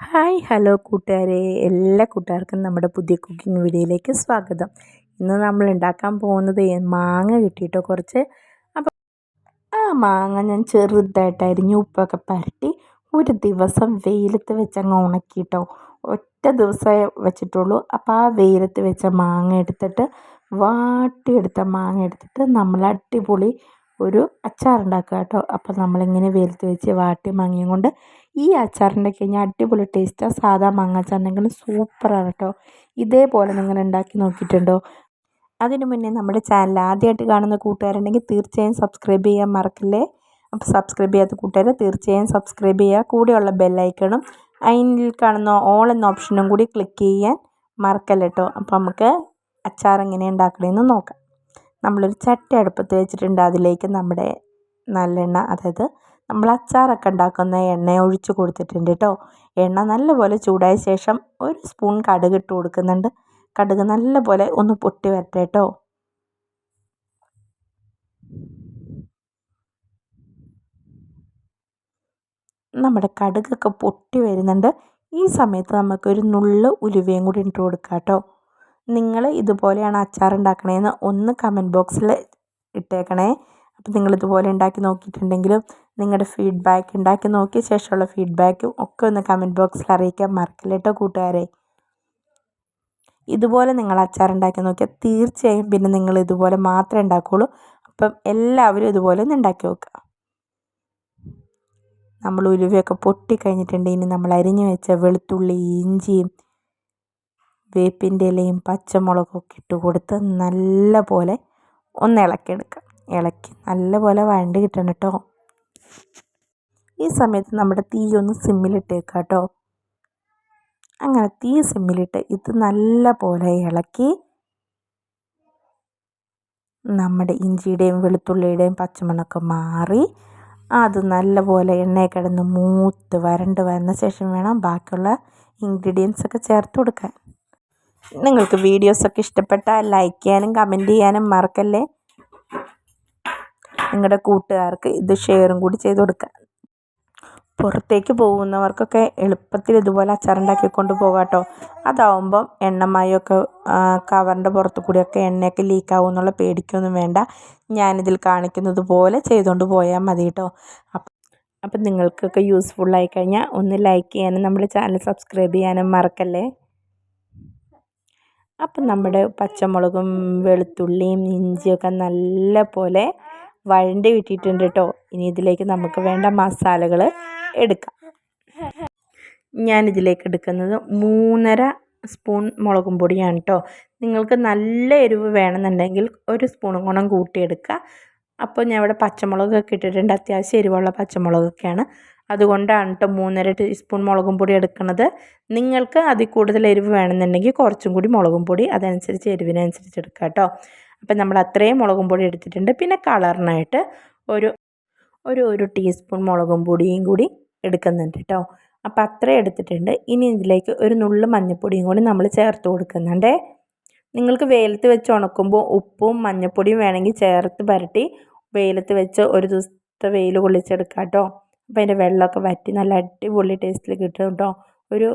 Hi hello കൂട്ടുകാരെ. എല്ലാ കൂട്ടുകാർക്കും നമ്മുടെ പുതിയ കുക്കിംഗ് വീഡിയോയിലേക്ക് സ്വാഗതം. ഇന്ന് നമ്മൾ ഉണ്ടാക്കാൻ പോകുന്നത് മാങ്ങ കിട്ടിയിട്ടോ കുറച്ച്. അപ്പോൾ ആ മാങ്ങ ഞാൻ ചെറുതായിട്ട് അരിഞ്ഞ് ഉപ്പൊക്കെ പരട്ടി ഒരു ദിവസം വെയിലത്ത് വെച്ചങ്ങ് ഉണക്കിയിട്ടോ ഒറ്റ ദിവസമേ വെച്ചിട്ടുള്ളൂ. അപ്പോൾ ആ വെയിലത്ത് വെച്ച മാങ്ങ എടുത്തിട്ട് വാട്ടിയെടുത്ത മാങ്ങ എടുത്തിട്ട് നമ്മൾ അടിപൊളി ഒരു അച്ചാറുണ്ടാക്കുക കേട്ടോ. അപ്പോൾ നമ്മളിങ്ങനെ വെയിലത്ത് വെച്ച് വാട്ടി മാങ്ങയും കൊണ്ട് ഈ അച്ചാറിന്റെ കഴിഞ്ഞാൽ അടിപൊളി ടേസ്റ്റാണ് സാധാ മാങ്ങ അച്ചാറിനെങ്കിലും സൂപ്പറാണ് കേട്ടോ. ഇതേപോലെ നിങ്ങൾ ഉണ്ടാക്കി നോക്കിയിട്ടുണ്ടോ? അതിനു മുന്നേ നമ്മുടെ ചാനൽ ആദ്യമായിട്ട് കാണുന്ന കൂട്ടുകാരുണ്ടെങ്കിൽ തീർച്ചയായും സബ്സ്ക്രൈബ് ചെയ്യാൻ മറക്കല്ലേ? അപ്പോൾ സബ്സ്ക്രൈബ് ചെയ്യാത്ത കൂട്ടുകാർ തീർച്ചയായും സബ്സ്ക്രൈബ് ചെയ്യുക. കൂടെയുള്ള ബെല്ലൈക്കണും അതിൽ കാണുന്ന ഓൾ എന്ന ഓപ്ഷനും കൂടി ക്ലിക്ക് ചെയ്യാൻ മറക്കല്ല കേട്ടോ. അപ്പോൾ നമുക്ക് അച്ചാർ എങ്ങനെ ഉണ്ടാക്കണമെന്ന് നോക്കാം. നമ്മളൊരു ചട്ടി അടുപ്പത്ത് വെച്ചിട്ടുണ്ട്. അതിലേക്ക് നമ്മുടെ നല്ലെണ്ണ അതായത് നമ്മൾ അച്ചാറൊക്കെ ഉണ്ടാക്കുന്ന എണ്ണ ഒഴിച്ച് കൊടുത്തിട്ടുണ്ട് കേട്ടോ. എണ്ണ നല്ലപോലെ ചൂടായ ശേഷം ഒരു സ്പൂൺ കടുക് ഇട്ട് കൊടുക്കുന്നുണ്ട്. കടുക് നല്ലപോലെ ഒന്ന് പൊട്ടി വരട്ടെ കേട്ടോ. നമ്മുടെ കടുകൊക്കെ പൊട്ടി വരുന്നുണ്ട്. ഈ സമയത്ത് നമുക്കൊരു നുള്ള് ഉലുവയും കൂടി ഇട്ട് കൊടുക്കാം കേട്ടോ. നിങ്ങൾ ഇതുപോലെയാണ് അച്ചാർ ഉണ്ടാക്കണേന്ന് ഒന്ന് കമന്റ് ബോക്സിൽ ഇട്ടേക്കണേ. അപ്പോൾ നിങ്ങൾ ഇതുപോലെ ഉണ്ടാക്കി നോക്കിയിട്ടുണ്ടെങ്കിലും നിങ്ങളുടെ ഫീഡ്ബാക്ക് ഉണ്ടാക്കി നോക്കിയ ശേഷമുള്ള ഫീഡ്ബാക്കും ഒക്കെ ഒന്ന് കമന്റ് ബോക്സിൽ അറിയിക്കാൻ മറക്കില്ല കേട്ടോ കൂട്ടുകാരെ. ഇതുപോലെ നിങ്ങൾ അച്ചാർ ഉണ്ടാക്കി നോക്കിയാൽ തീർച്ചയായും പിന്നെ നിങ്ങൾ ഇതുപോലെ മാത്രമേ ഉണ്ടാക്കുകയുള്ളൂ അപ്പം എല്ലാവരും ഇതുപോലെ ഒന്ന് ഉണ്ടാക്കി നോക്കുക. നമ്മൾ ഉലുവയൊക്കെ പൊട്ടി കഴിഞ്ഞിട്ടുണ്ട് ഇനി നമ്മൾ അരിഞ്ഞു വെച്ച വെളുത്തുള്ളി ഇഞ്ചിയും വേപ്പിന്റെ ഇലയും പച്ചമുളകൊക്കെ ഇട്ട് കൊടുത്ത് നല്ല പോലെ ഒന്ന് ഇളക്കിയെടുക്കുക ഇളക്കി നല്ല പോലെ വഴണ്ട് കിട്ടണം കേട്ടോ ഈ സമയത്ത് നമ്മുടെ തീ ഒന്ന് സിമ്മിലിട്ടേക്കാം കേട്ടോ അങ്ങനെ തീ സിമ്മിലിട്ട് ഇത് നല്ല പോലെ ഇളക്കി നമ്മുടെ ഇഞ്ചിയുടെയും വെളുത്തുള്ളിയുടെയും പച്ചമണമൊക്കെ മാറി അത് നല്ലപോലെ എണ്ണയിൽ കിടന്ന് മൂത്ത് വരണ്ട് വരുന്ന ശേഷം വേണം ബാക്കിയുള്ള ഇൻഗ്രീഡിയൻസ് ഒക്കെ ചേർത്ത് കൊടുക്കാൻ. നിങ്ങൾക്ക് വീഡിയോസൊക്കെ ഇഷ്ടപ്പെട്ടാൽ ലൈക്ക് ചെയ്യാനും കമന്റ് ചെയ്യാനും മറക്കല്ലേ? നിങ്ങളുടെ കൂട്ടുകാർക്ക് ഇത് ഷെയറും കൂടി ചെയ്ത് കൊടുക്കുക പുറത്തേക്ക് പോകുന്നവർക്കൊക്കെ എളുപ്പത്തിൽ ഇതുപോലെ അച്ചാറുണ്ടാക്കി കൊണ്ട് പോകാം കേട്ടോ അതാവുമ്പം എണ്ണമയൊക്കെ കവറിന്റെ പുറത്തു കൂടിയൊക്കെ എണ്ണയൊക്കെ ലീക്കാവും എന്നുള്ള പേടിക്കൊന്നും വേണ്ട. ഞാനിതിൽ കാണിക്കുന്നത് പോലെ ചെയ്തുകൊണ്ട് പോയാൽ മതി കേട്ടോ അപ്പം അപ്പം നിങ്ങൾക്കൊക്കെ യൂസ്ഫുള്ളായി കഴിഞ്ഞാൽ ഒന്ന് ലൈക്ക് ചെയ്യാനും നമ്മുടെ ചാനൽ സബ്സ്ക്രൈബ് ചെയ്യാനും മറക്കല്ലേ? അപ്പം നമ്മുടെ പച്ചമുളകും വെളുത്തുള്ളിയും ഇഞ്ചിയൊക്കെ നല്ല പോലെ വഴണ്ടി കിട്ടിയിട്ടുണ്ട് കേട്ടോ ഇനി ഇതിലേക്ക് നമുക്ക് വേണ്ട മസാലകൾ എടുക്കാം. ഞാനിതിലേക്ക് എടുക്കുന്നത് മൂന്നര സ്പൂൺ മുളകും പൊടിയാണ് കേട്ടോ നിങ്ങൾക്ക് നല്ല എരിവ് വേണമെന്നുണ്ടെങ്കിൽ ഒരു സ്പൂണും കൂടെ കൂട്ടിയെടുക്കുക. അപ്പോൾ ഞാൻ ഇവിടെ പച്ചമുളകൊക്കെ ഇട്ടിട്ടുണ്ട്. അത്യാവശ്യം എരിവുള്ള പച്ചമുളകൊക്കെയാണ്. അതുകൊണ്ടാണ് കേട്ടോ മൂന്നര ടീസ്പൂൺ മുളകും പൊടി എടുക്കുന്നത്. നിങ്ങൾക്ക് അതിൽ കൂടുതൽ എരിവ് വേണമെന്നുണ്ടെങ്കിൽ കുറച്ചും കൂടി മുളകും പൊടി അതനുസരിച്ച് എരിവിനനുസരിച്ച് എടുക്കുക കേട്ടോ അപ്പം നമ്മൾ അത്രയും മുളകും പൊടി എടുത്തിട്ടുണ്ട്. പിന്നെ കളറിനായിട്ട് ഒരു ഒരു ഒരു ടീസ്പൂൺ മുളകും പൊടിയും കൂടി എടുക്കുന്നുണ്ട് കേട്ടോ. അപ്പം അത്രയും എടുത്തിട്ടുണ്ട്. ഇനി ഇതിലേക്ക് ഒരു നുള്ളു മഞ്ഞൾപ്പൊടിയും കൂടി നമ്മൾ ചേർത്ത് കൊടുക്കുന്നുണ്ട്. നിങ്ങൾക്ക് വെയിലത്ത് വെച്ച് ഉണക്കുമ്പോൾ ഉപ്പും മഞ്ഞൾപ്പൊടിയും വേണമെങ്കിൽ ചേർത്ത് പരട്ടി വെയിലത്ത് വെച്ച് ഒരു ദിവസത്തെ വെയിൽ കൊള്ളിച്ചെടുക്കാം കേട്ടോ. അപ്പോൾ അതിന്റെ വെള്ളമൊക്കെ വറ്റി നല്ല അടിപൊളി ടേസ്റ്റിൽ കിട്ടും കേട്ടോ. ഒരു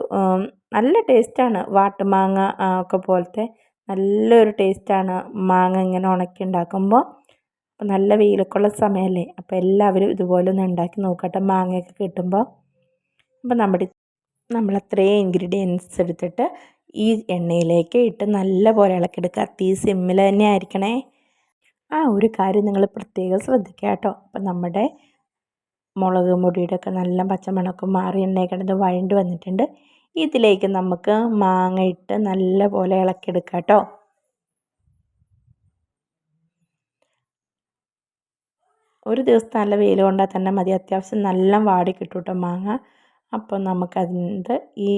നല്ല ടേസ്റ്റാണ് വാട്ടുമാങ്ങ ഒക്കെ പോലത്തെ നല്ലൊരു ടേസ്റ്റാണ് മാങ്ങ ഇങ്ങനെ ഉണക്കി ഉണ്ടാക്കുമ്പോൾ. നല്ല വെയിലൊക്കെയുള്ള സമയമല്ലേ? അപ്പോൾ എല്ലാവരും ഇതുപോലെ ഒന്ന് ഉണ്ടാക്കി നോക്കട്ടെ മാങ്ങയൊക്കെ കിട്ടുമ്പോൾ. അപ്പോൾ നമ്മുടെ നമ്മൾ അത്രയും ഇൻഗ്രീഡിയൻസ് എടുത്തിട്ട് ഈ എണ്ണയിലേക്ക് ഇട്ട് നല്ല പോലെ ഇളക്കിയെടുക്കുക. തീ സിമ്മിൽ തന്നെ ആയിരിക്കണേ. ആ ഒരു കാര്യം നിങ്ങൾ പ്രത്യേകം ശ്രദ്ധിക്കുക കേട്ടോ. അപ്പം നമ്മുടെ മുളക് മുടിയുടെ ഒക്കെ നല്ല പച്ചമണക്കും മാറി എണ്ണയൊക്കെ വഴണ്ട് വന്നിട്ടുണ്ട്. ഇതിലേക്ക് നമുക്ക് മാങ്ങ ഇട്ട് നല്ല പോലെ ഇളക്കിയെടുക്കാം കേട്ടോ. ഒരു ദിവസം നല്ല വെയിൽ കൊണ്ടാൽ തന്നെ മതി. അത്യാവശ്യം നല്ല വാടി കിട്ടും കേട്ടോ മാങ്ങ. അപ്പോൾ നമുക്കതിന്റെ ഈ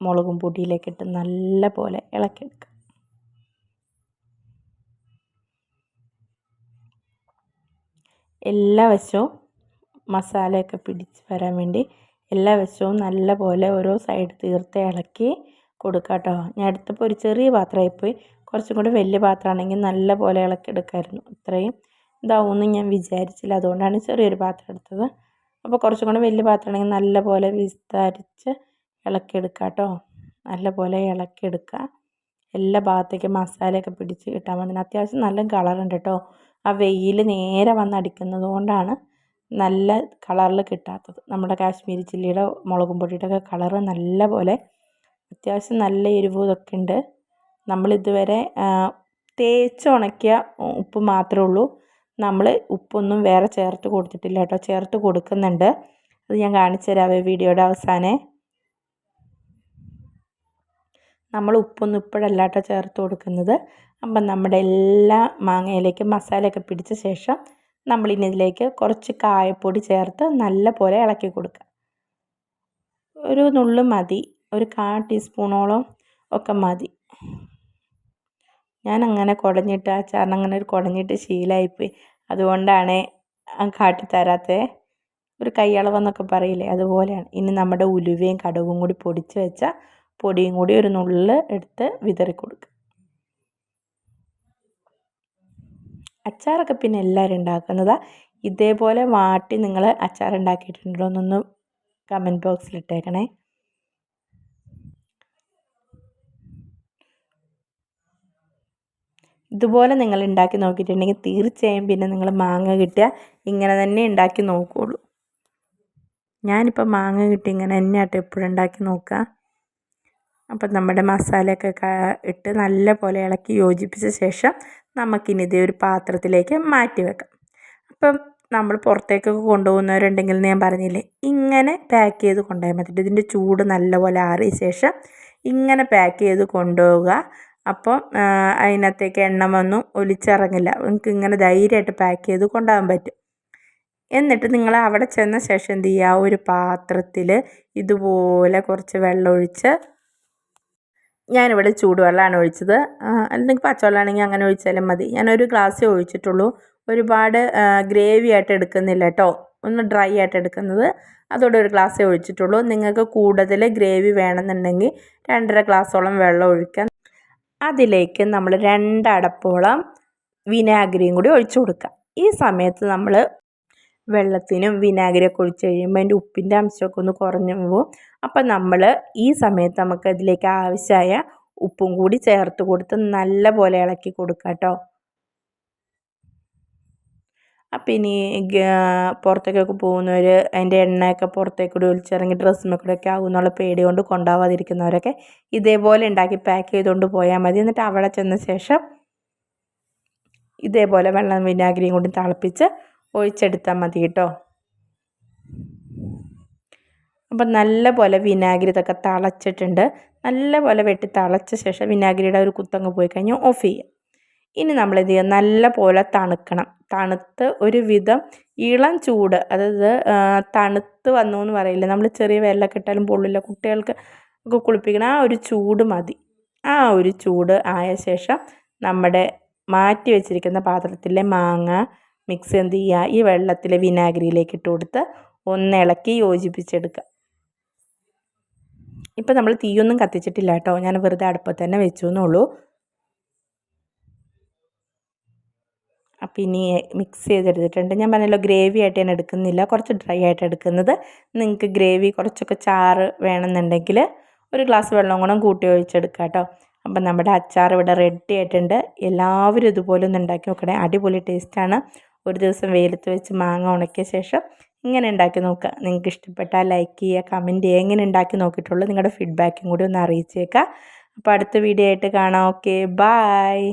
മുളകും പൊടിയിലേക്കിട്ട് നല്ല പോലെ ഇളക്കിയെടുക്കാം. എല്ലാ വശവും മസാലയൊക്കെ പിടിച്ച് വരാൻ വേണ്ടി എല്ലാ വശവും നല്ല പോലെ ഓരോ സൈഡ് തീർത്ത് ഇളക്കി കൊടുക്കുക കേട്ടോ ഞാൻ എടുത്തപ്പോൾ ഒരു ചെറിയ പാത്രമായി പോയി കുറച്ചും കൂടി വലിയ പാത്രമാണെങ്കിൽ നല്ല പോലെ ഇളക്കി എടുക്കാമായിരുന്നു ഇത്രയും ഇതാവുമെന്ന് ഞാൻ വിചാരിച്ചില്ല. അതുകൊണ്ടാണ് ചെറിയൊരു പാത്രം എടുത്തത്. അപ്പോൾ കുറച്ചും കൂടി വലിയ പാത്രമാണെങ്കിൽ നല്ല പോലെ വിസ്താരിച്ച് ഇളക്കിയെടുക്കുക കേട്ടോ നല്ലപോലെ ഇളക്കിയെടുക്കുക എല്ലാ ഭാഗത്തേക്കും മസാലയൊക്കെ പിടിച്ച് കിട്ടാൻ വേണ്ടി. അത്യാവശ്യം നല്ല കളറുണ്ട് കേട്ടോ. ആ വെയിൽ നേരെ വന്ന് അടിക്കുന്നത് കൊണ്ടാണ് നല്ല കളറിൽ കിട്ടാത്തത്. നമ്മുടെ കാശ്മീരി ചില്ലിയുടെ മുളകും പൊടിയുടെ ഒക്കെ കളറ് നല്ല പോലെ അത്യാവശ്യം നല്ല എരിവും ഇതൊക്കെ ഉണ്ട്. നമ്മളിതുവരെ തേച്ച് ഉണക്കിയ ഉപ്പ് മാത്രമേ ഉള്ളൂ. നമ്മൾ ഉപ്പൊന്നും വേറെ ചേർത്ത് കൊടുത്തിട്ടില്ല കേട്ടോ. ചേർത്ത് കൊടുക്കുന്നുണ്ട്. അത് ഞാൻ കാണിച്ചു തരാവേ വീഡിയോയുടെ അവസാനം. നമ്മൾ ഉപ്പൊന്നും ഇപ്പോഴല്ല കേട്ടോ ചേർത്ത് കൊടുക്കുന്നത്. അപ്പം നമ്മുടെ എല്ലാ മാങ്ങയിലേക്കും മസാലയൊക്കെ പിടിച്ച ശേഷം നമ്മളിനി ഇതിലേക്ക് കുറച്ച് കായപ്പൊടി ചേർത്ത് നല്ല പോലെ ഇളക്കി കൊടുക്കുക. ഒരു നുള്ള് മതി ഒരു കാ ടീസ്പൂണോളം ഒക്കെ മതി. ഞാൻ അങ്ങനെ കുടഞ്ഞിട്ട് അച്ചാറിന് അങ്ങനെ ഒരു കുടഞ്ഞിട്ട് ശീലമായിപ്പോയി അതുകൊണ്ടാണ് കാട്ടി കാട്ടിത്തരാത്തത് ഒരു കൈയളവെന്നൊക്കെ പറയില്ലേ അതുപോലെയാണ്. ഇനി നമ്മുടെ ഉലുവയും കടുകും കൂടി പൊടിച്ച് വെച്ച പൊടിയും കൂടി ഒരു നുള്ളിൽ എടുത്ത് വിതറി കൊടുക്കുക അച്ചാറൊക്കെ പിന്നെ എല്ലാവരും ഉണ്ടാക്കുന്നതാണ് ഇതേപോലെ വാട്ടി നിങ്ങൾ അച്ചാർ ഉണ്ടാക്കിയിട്ടുണ്ടോ എന്നൊന്ന് കമന്റ് ബോക്സിൽ ഇട്ടേക്കണേ. ഇതുപോലെ നിങ്ങൾ ഉണ്ടാക്കി നോക്കിയിട്ടുണ്ടെങ്കിൽ തീർച്ചയായും പിന്നെ നിങ്ങൾ മാങ്ങ കിട്ടിയാൽ ഇങ്ങനെ തന്നെ ഉണ്ടാക്കി നോക്കുകയുള്ളൂ ഞാനിപ്പോൾ മാങ്ങ കിട്ടി ഇങ്ങനെ തന്നെയാട്ടോ എപ്പോഴും ഉണ്ടാക്കി നോക്കുക. അപ്പം നമ്മുടെ മസാലയൊക്കെ ഇട്ട് നല്ല പോലെ ഇളക്കി യോജിപ്പിച്ച ശേഷം നമുക്കിനി ഇതേ ഒരു പാത്രത്തിലേക്ക് മാറ്റി വെക്കാം. അപ്പം നമ്മൾ പുറത്തേക്കൊക്കെ കൊണ്ടുപോകുന്നവരുണ്ടെങ്കിൽ ഞാൻ പറഞ്ഞില്ലേ ഇങ്ങനെ പാക്ക് ചെയ്ത് കൊണ്ടുപോയാൽ മതി. ഇതിന്റെ ചൂട് നല്ലപോലെ ആറിയ ശേഷം ഇങ്ങനെ പാക്ക് ചെയ്ത് കൊണ്ടുപോവുക. അപ്പോൾ അതിനകത്തേക്ക് എണ്ണമൊന്നും ഒലിച്ചിറങ്ങില്ല. നിങ്ങൾക്ക് ഇങ്ങനെ ധൈര്യമായിട്ട് പാക്ക് ചെയ്ത് കൊണ്ടുപോകാൻ പറ്റും. എന്നിട്ട് നിങ്ങൾ അവിടെ ചെന്ന ശേഷം എന്ത് ചെയ്യുക ഒരു പാത്രത്തിൽ ഇതുപോലെ കുറച്ച് വെള്ളം ഒഴിച്ച് ഞാനിവിടെ ചൂടുവെള്ളമാണ് ഒഴിച്ചത്. അല്ലെങ്കിൽ പച്ചവെള്ളമാണെങ്കിൽ അങ്ങനെ ഒഴിച്ചാലും മതി. ഞാനൊരു ഗ്ലാസ്സേ ഒഴിച്ചിട്ടുള്ളൂ. ഒരുപാട് ഗ്രേവി ആയിട്ട് എടുക്കുന്നില്ല കേട്ടോ. ഒന്ന് ഡ്രൈ ആയിട്ട് എടുക്കുന്നത്. അതോടെ ഒരു ഗ്ലാസ്സേ ഒഴിച്ചിട്ടുള്ളൂ. നിങ്ങൾക്ക് കൂടുതൽ ഗ്രേവി വേണമെന്നുണ്ടെങ്കിൽ രണ്ടര ഗ്ലാസ്സോളം വെള്ളം ഒഴിക്കാം. അതിലേക്ക് നമ്മൾ രണ്ടടപ്പോളം വിനാഗിരിയും കൂടി ഒഴിച്ചു കൊടുക്കുക. ഈ സമയത്ത് നമ്മൾ വെള്ളത്തിനും വിനാഗിരിയൊക്കെ ഒഴിച്ച് കഴിയുമ്പോൾ അതിന്റെ ഉപ്പിന്റെ അംശമൊക്കെ ഒന്ന് കുറഞ്ഞു പോകും. അപ്പം നമ്മൾ ഈ സമയത്ത് നമുക്ക് അതിലേക്ക് ആവശ്യമായ ഉപ്പും കൂടി ചേർത്ത് കൊടുത്ത് നല്ല പോലെ ഇളക്കി കൊടുക്കുക കേട്ടോ. അപ്പം ഇനി പുറത്തേക്കൊക്കെ പോകുന്നവർ അതിന്റെ എണ്ണയൊക്കെ പുറത്തേക്കൂടി ഒലിച്ചിറങ്ങി കൂടെ ഒക്കെ ആകും എന്നുള്ള പേടി കൊണ്ട് കൊണ്ടാവാതിരിക്കുന്നവരൊക്കെ ഇതേപോലെ ഉണ്ടാക്കി പാക്ക് ചെയ്തുകൊണ്ട് പോയാൽ മതി. എന്നിട്ട് അവിടെ ചെന്ന ശേഷം ഇതേപോലെ വെള്ളം വിനാഗിരിയും കൂടി തിളപ്പിച്ച് ഒഴിച്ചെടുത്താൽ മതി കേട്ടോ. അപ്പം നല്ല പോലെ വിനാഗിരി ഇതൊക്കെ തിളച്ചിട്ടുണ്ട്. നല്ല പോലെ വെട്ടി തിളച്ച ശേഷം വിനാഗിരിയുടെ ഒരു കുത്തങ്ങ് പോയി കഴിഞ്ഞാൽ ഓഫ് ചെയ്യുക ഇനി നമ്മൾ എന്ത് ചെയ്യുക നല്ല പോലെ തണുക്കണം. തണുത്ത് ഒരു വിധം ഇളം ചൂട് അതായത് തണുത്ത് വന്നു എന്ന് പറയില്ല? നമ്മൾ ചെറിയ വെള്ളമൊക്കെ ഇട്ടാലും പൊള്ളില്ല. കുട്ടികൾക്ക് ഒക്കെ കുളിപ്പിക്കണം ആ ഒരു ചൂട് മതി. ആ ഒരു ചൂട് ആയ ശേഷം നമ്മുടെ മാറ്റി വെച്ചിരിക്കുന്ന പാത്രത്തിലെ മാങ്ങ മിക്സ് എന്ത് ചെയ്യുക? ഈ വെള്ളത്തിൽ വിനാഗിരിയിലേക്ക് ഇട്ട് കൊടുത്ത് ഒന്ന് ഇളക്കി യോജിപ്പിച്ചെടുക്കുക. ഇപ്പം നമ്മൾ തീയൊന്നും കത്തിച്ചിട്ടില്ല കേട്ടോ. ഞാൻ വെറുതെ അടുപ്പത്ത് തന്നെ വെച്ചു എന്നുള്ളൂ അപ്പം ഇനി മിക്സ് ചെയ്തെടുത്തിട്ടുണ്ട്. ഞാൻ പറഞ്ഞല്ലോ ഗ്രേവി ആയിട്ട് ഞാൻ എടുക്കുന്നില്ല. കുറച്ച് ഡ്രൈ ആയിട്ട് എടുക്കുന്നത്. നിങ്ങൾക്ക് ഗ്രേവി കുറച്ചൊക്കെ ചാറ് വേണമെന്നുണ്ടെങ്കിൽ ഒരു ഗ്ലാസ് വെള്ളം കൂടെ കൂട്ടി ഒഴിച്ചെടുക്കുക കേട്ടോ. അപ്പം നമ്മുടെ അച്ചാർ ഇവിടെ റെഡി ആയിട്ടുണ്ട്. എല്ലാവരും ഇതുപോലെ ഒന്ന് ഉണ്ടാക്കി നോക്കണേ. അടിപൊളി ടേസ്റ്റാണ് ഒരു ദിവസം വെയിലത്ത് വെച്ച് മാങ്ങ ഉണക്കിയ ശേഷം ഇങ്ങനെ ഉണ്ടാക്കി നോക്കുക. നിങ്ങൾക്ക് ഇഷ്ടപ്പെട്ടാൽ ലൈക്ക് ചെയ്യുക കമന്റ് ചെയ്യുക എങ്ങനെ ഉണ്ടാക്കി നോക്കിയിട്ടുള്ളൂ. നിങ്ങളുടെ ഫീഡ്ബാക്കും കൂടി ഒന്ന് അറിയിച്ചേക്കുക. അപ്പോൾ അടുത്ത വീഡിയോ ആയിട്ട് കാണാം. Okay bye